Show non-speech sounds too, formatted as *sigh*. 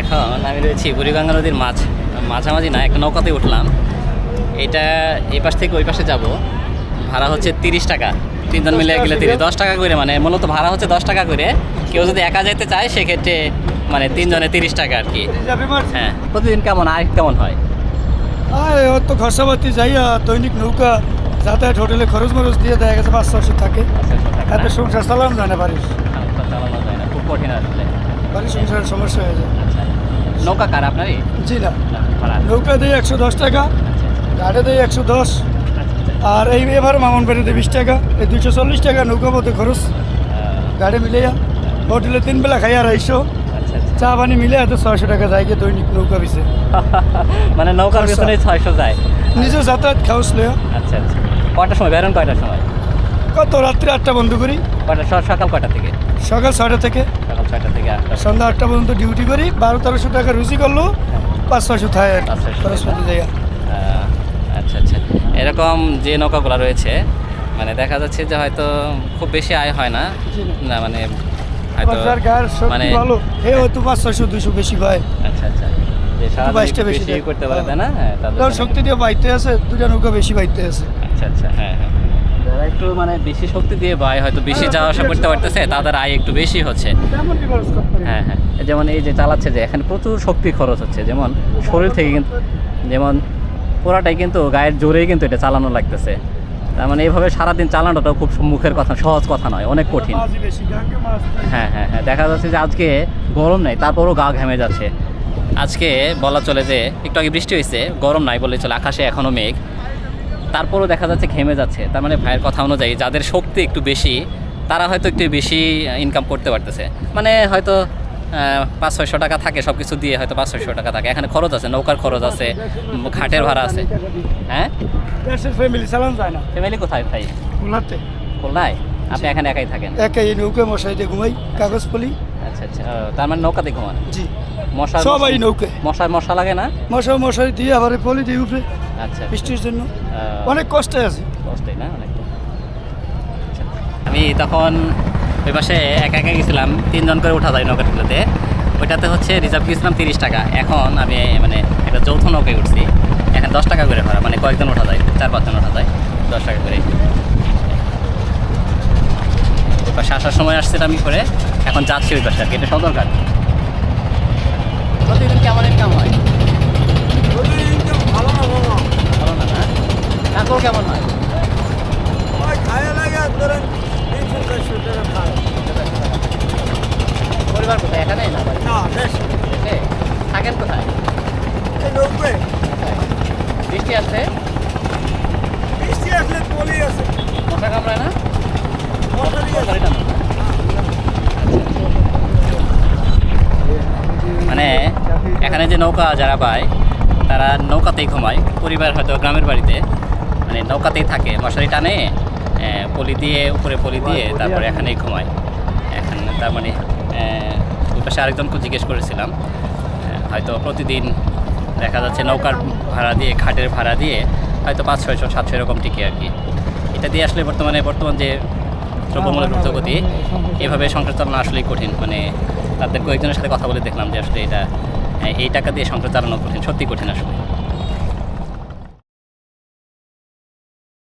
এখন আমি রয়েছি বুড়িগঙ্গা নদীর মাছ মাঝামাঝি না একটা নৌকাতে উঠলাম। এটা এই পাশ থেকে ওই পাশে যাব। ভাড়া হচ্ছে তিরিশ টাকা। তিনজন মিলে গেলে তিরিশ দশ টাকা করে মানে মূলত ভাড়া হচ্ছে দশ টাকা করে। কেউ যদি একা যেতে চায় সেক্ষেত্রে মানে তিনজনে তিরিশ টাকা আর কি। হ্যাঁ প্রতিদিন কেমন আয় কেমন হয়? আর ওর তো খরচাপাতি যাইয়া দৈনিক নৌকা যাতায়াত হোটেলে খরচ মরচ দিয়ে দেখা গেছে পাঁচ ছশো থাকে। এত সংসার চালানো যায় না বাড়ির। না খুব কঠিন আসলে। বাড়ির সংসারের সমস্যা হয়ে যায়। নৌকা কার আপনারই জি না। নৌকা দিয়ে একশো দশ টাকা গাড়ি দিয়ে একশো দশ আর এই এবার মামন বাড়িতে বিশ টাকা এই দুশো চল্লিশ টাকা নৌকা পথে খরচ। গাড়ি মিলাইয়া হোটেলে তিন বেলা খাই আচ্ছা আচ্ছা। চা পানি মিলে এত ছয়শো টাকা যায় গিয়ে দৈনিক নৌকা পিছে *laughs* মানে নৌকার। পেছনে ছয়শো যায়। নিজে যাতায়াত খাওয়াস লইয়া। আচ্ছা আচ্ছা। কয়টার সময়? বেরোন কয়টার সময়? কত? রাত্রি আটটা বন্ধ করি। কয়টা? সকাল কয়টা থেকে? সকাল ছয়টা থেকে। ছয়টা থেকে আটটা সন্ধ্যা আটটা পর্যন্ত ডিউটি করি বারো তেরোশো টাকা রুচি করল পাঁচ ছয়শো থাকে খরচপাতি জায়গা। আচ্ছা আচ্ছা। এরকম যে নৌকাগুলো রয়েছে মানে দেখা যাচ্ছে যে হয়তো খুব বেশি আয় হয় না। না। মানে হয়তো মানে ভালো হে হয়তো পাঁচ ছয়শো দুইশো বেশি পায়। আচ্ছা আচ্ছা। বাইশটা বেশি করতে পারে না? হ্যাঁ, তাদের শক্তি দিয়ে বাইতে আছে দুটা নৌকা বেশি বাইতে আছে। আচ্ছা আচ্ছা। হ্যাঁ হ্যাঁ। যারা একটু মানে বেশি শক্তি দিয়ে বায় হয়তো বেশি যাওয়া আসা করতে পারতেছে তাদের আয় একটু বেশি হচ্ছে। হ্যাঁ হ্যাঁ। যেমন এই যে চালাচ্ছে যে এখানে প্রচুর শক্তি খরচ হচ্ছে। যেমন শরীর থেকে কিন্তু যেমন পুরাটাই কিন্তু গায়ের জোরেই কিন্তু এটা চালানো লাগতেছে। তার মানে এইভাবে সারাদিন চালানোটাও খুব মুখের কথা সহজ কথা নয় অনেক কঠিন। হ্যাঁ হ্যাঁ হ্যাঁ দেখা যাচ্ছে যে আজকে গরম নেই তারপরও গা ঘেমে যাচ্ছে। আজকে বলা চলে যে একটু আগে বৃষ্টি হয়েছে গরম নাই বলে চলে আকাশে এখনও মেঘ। তারপরও দেখা যাচ্ছে ঘেমে যাচ্ছে। তার মানে ভাইয়ের কথা অনুযায়ী যাদের শক্তি একটু বেশি তারা হয়তো একটু বেশি ইনকাম করতে পারতেছে। মানে হয়তো পাঁচ ছয়শো টাকা থাকে সব কিছু দিয়ে হয়তো পাঁচ ছয়শো টাকা থাকে। এখানে খরচ আছে নৌকার খরচ আছে ঘাটের ভাড়া আছে। হ্যাঁ? ফ্যামিলি চালানো যায় না। ফ্যামিলি কোথায় ভাই? খুলনাতে। খুলনায়? আপনি এখানে একাই থাকেন? একাই এই নৌকা মশাই দিয়ে ঘুমাই কাগজ পলি। আচ্ছা আচ্ছা। তার মানে নৌকাতে ঘুমান? জি। মশা সবাই নৌকে মশা মশা লাগে না? মশা মশাই দিয়ে আবার পলি দিয়ে উপরে। আচ্ছা বৃষ্টির জন্য। অনেক কষ্টে আছে। কষ্টই না অনেক আচ্ছা। আমি তখন ওই পাশে একা একা গেছিলাম তিনজন করে উঠা যায় নৌকাগুলোতে ওইটাতে হচ্ছে রিজার্ভ গেছিলাম তিরিশ টাকা। এখন আমি মানে একটা যৌথ নৌকায় উঠছি। এখন দশ টাকা করে ভাড়া মানে কয়েকজন ওঠা যায় চার পাঁচজন ওঠা যায় দশ টাকা করে। ওই পাশে আসার সময় আসছিলাম আমি করে এখন যাচ্ছি ওই পাশে আর কি এটা সদরঘাট প্রতিদিন কেমন ইনকাম হয় ভালো না না তারপর কেমন হয় পরিবার কোথায় এখানে না বাড়ি? দেশে? কোথায়? বৃষ্টি আসছে মশা কামড়ায় না? মানে এখানে যে নৌকা যারা পায় তারা নৌকাতেই ঘুমায়। পরিবার হয়তো গ্রামের বাড়িতে মানে নৌকাতেই থাকে। মশারি টানে পলি দিয়ে উপরে পলি দিয়ে তারপরে এখানেই ঘুমায়। এখানে তার মানে ওই পাশে আরেকজনকে জিজ্ঞেস করেছিলাম হয়তো প্রতিদিন দেখা যাচ্ছে নৌকার ভাড়া দিয়ে খাটের ভাড়া দিয়ে হয়তো পাঁচ ছয়শো সাতশো এরকম টিকে আর কি। এটা দিয়ে আসলে বর্তমানে বর্তমান যে দ্রব্যমূল্যের ঊর্ধ্বগতি এভাবে সংসার চালানো আসলেই কঠিন। মানে তাদের কয়েকজনের সাথে কথা বলে দেখলাম যে আসলে এটা এই টাকা দিয়ে সংসার চালানো কঠিন সত্যি কঠিন আসলে।